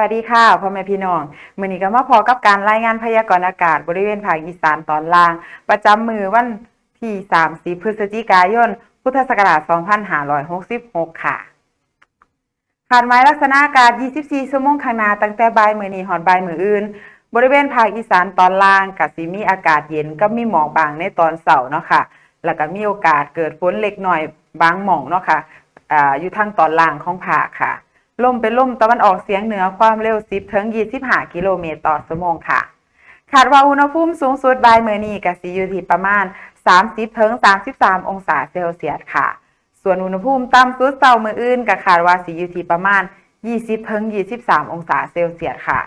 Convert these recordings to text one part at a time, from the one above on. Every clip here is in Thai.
วัสดีค่ะพ่อแม่พี่น้องมื้อนี้ก็มาพอกับการรายงานพยากรณ์อากาศบริเวณภาคอีสานตอนล่าง ประจำมือวันที่ 30 พฤศจิกายน พุทธศักราช 2566 ค่ะคาดหมายลักษณะอากาศ 24 ชั่วโมงข้างหน้าตั้งแต่บ่ายมื้อนี้ฮอดบ่ายมื้ออื่น บริเวณภาคอีสานตอนล่างก็สิมีอากาศเย็นก็มีหมอกบางในตอนเช้าเนาะค่ะ แล้วก็มีโอกาสเกิดฝนเล็กน้อยบางหม่องเนาะค่ะอ่าอยู่ทางตอนล่างของภาคค่ะ ลมเป็นลมตะวันออกเฉียงเหนือความเร็ว 10 ถึง 25 กิโลเมตรต่อชั่วโมงค่ะคาดว่าอุณหภูมิสูงสุดบ่ายมื้อนี้ก็สิอยู่ที่ประมาณ 30 ถึง 33 องศาเซลเซียสค่ะ ส่วนอุณหภูมิต่ำสุดเช้ามื้ออื่นก็คาดว่าสิอยู่ที่ประมาณ 20 ถึง 23 องศาเซลเซียสค่ะ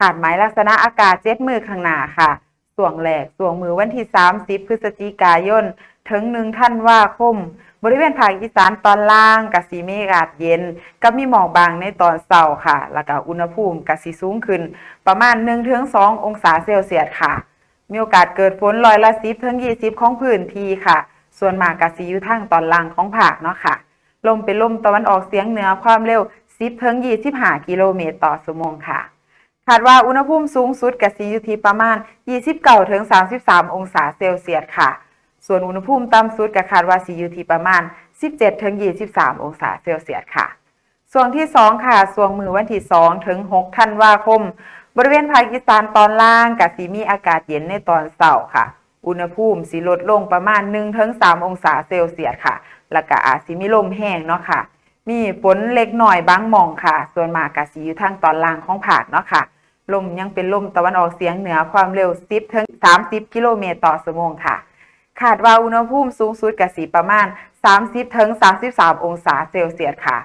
ขาดหมายลักษณะอากาศเจ็ดมือข้างหน้าค่ะส่วงแรกส่วงมือวันที่ 30 พฤศจิกายน ถึง1ธันว่าคม บริเวณภาคอีสานตอนล่างกับสีเมฆอากาศเย็น กับมีหมอกบางในตอนเช้าค่ะ แล้วก็อุณหภูมิกับสีสูงขึ้น ประมาณ1-2องศาเซลเซียสค่ะ มีโอกาสเกิดฝนร้อยละ10ถึง20ของพื้นที่ค่ะ ส่วนมากกับสีอยู่ทางตอนล่างของภาคเนาะค่ะ ลมเป็นลมตะวันออกเฉียงเหนือความเร็ว10ถึง25กิโลเมตรต่อชั่วโมงค่ะคาดว่าอุณหภูมิสูงสุดกับสีอยู่ที่ประมาณ 29ถึง33 องศาเซลเซียสค่ะ ส่วนอุณหภูมิต่ำสุดก็คาดว่าสีอยู่ที่ประมาณ 17ถึง23 องศาเซลเซียสค่ะส่วนที่ 2 ค่ะส่วนมือวันที่2ถึง6ธันวาคม บริเวณภาคอีสานตอนล่างกับสีมีอากาศเย็นในตอนเช้าค่ะ อุณหภูมิสีลดลงประมาณ1ถึง3องศาเซลเซียสค่ะ แล้วก็อาจสิมีลมแห้งเนาะค่ะ มีฝนเล็กน้อยบางหม่องค่ะ ส่วนมากกับสีอยู่ทางตอนล่างของภาคเนาะค่ะ ลมยังเป็นลมตะวันออกเฉียงเหนือความเร็ว10ถึง30 กิโลเมตรต่อชั่วโมงค่ะ คาดว่าอุณหภูมิสูงสุดกับสีประมาณ 30ถึง33 องศาเซลเซียสค่ะ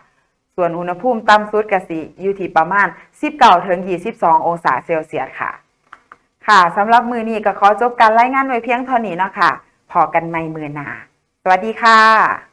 ส่วนอุณหภูมิต่ำสุดกับสีอยู่ที่ประมาณ 19ถึง22 องศาเซลเซียสค่ะ ค่ะสำหรับมือนี้ก็ขอจบการรายงานไว้เพียงเท่านี้เนาะค่ะพอกันใหม่มือหนา สวัสดีค่ะ